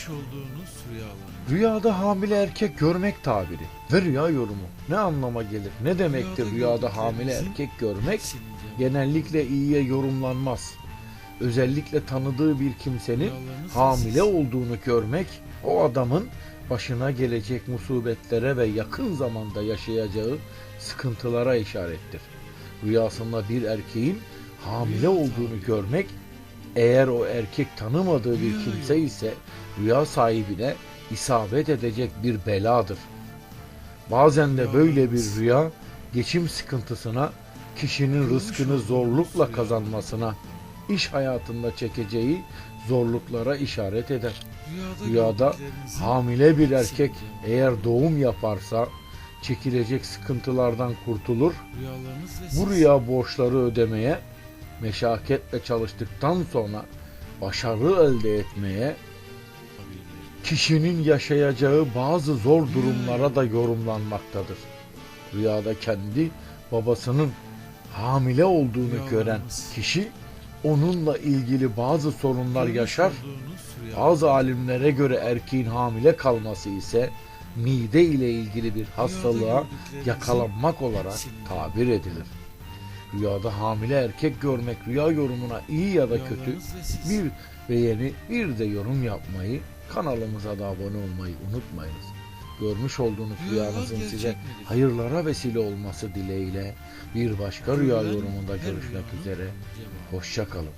Görmüş olduğunuz rüyalar. Rüyada hamile erkek görmek tabiri ve rüya yorumu ne anlama gelir? Ne demektir rüyada hamile erkek görmek? Genellikle iyiye yorumlanmaz. Özellikle tanıdığı bir kimsenin hamile olduğunu görmek o adamın başına gelecek musibetlere ve yakın zamanda yaşayacağı sıkıntılara işarettir. Rüyasında bir erkeğin hamile olduğunu görmek eğer o erkek tanımadığı bir kimse ise rüya sahibine isabet edecek bir beladır. Bazen de böyle bir rüya geçim sıkıntısına, kişinin rızkını zorlukla kazanmasına, iş hayatında çekeceği zorluklara işaret eder. Rüyada, hamile bir erkek eğer doğum yaparsa çekilecek sıkıntılardan kurtulur. Bu rüya borçları ödemeye, meşakkatle çalıştıktan sonra başarı elde etmeye, kişinin yaşayacağı bazı zor durumlara da yorumlanmaktadır. Rüyada kendi babasının hamile olduğunu gören kişi onunla ilgili bazı sorunlar yaşar. Bazı alimlere göre erkeğin hamile kalması ise mide ile ilgili bir hastalığa yakalanmak olarak tabir edilir. Rüyada hamile erkek görmek rüya yorumuna iyi ya da kötü bir beğeni bir de yorum yapmayı kanalımıza da abone olmayı unutmayınız. Görmüş olduğunuz rüyanızın size hayırlara vesile olması dileğiyle bir başka rüya yorumunda görüşmek üzere. cevabı. Hoşça kalın.